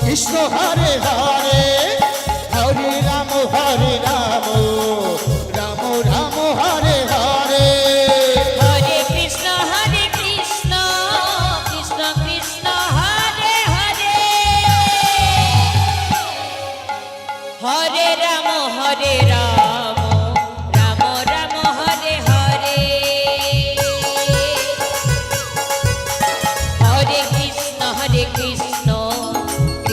Krishna Hare Hare.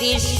Krishna.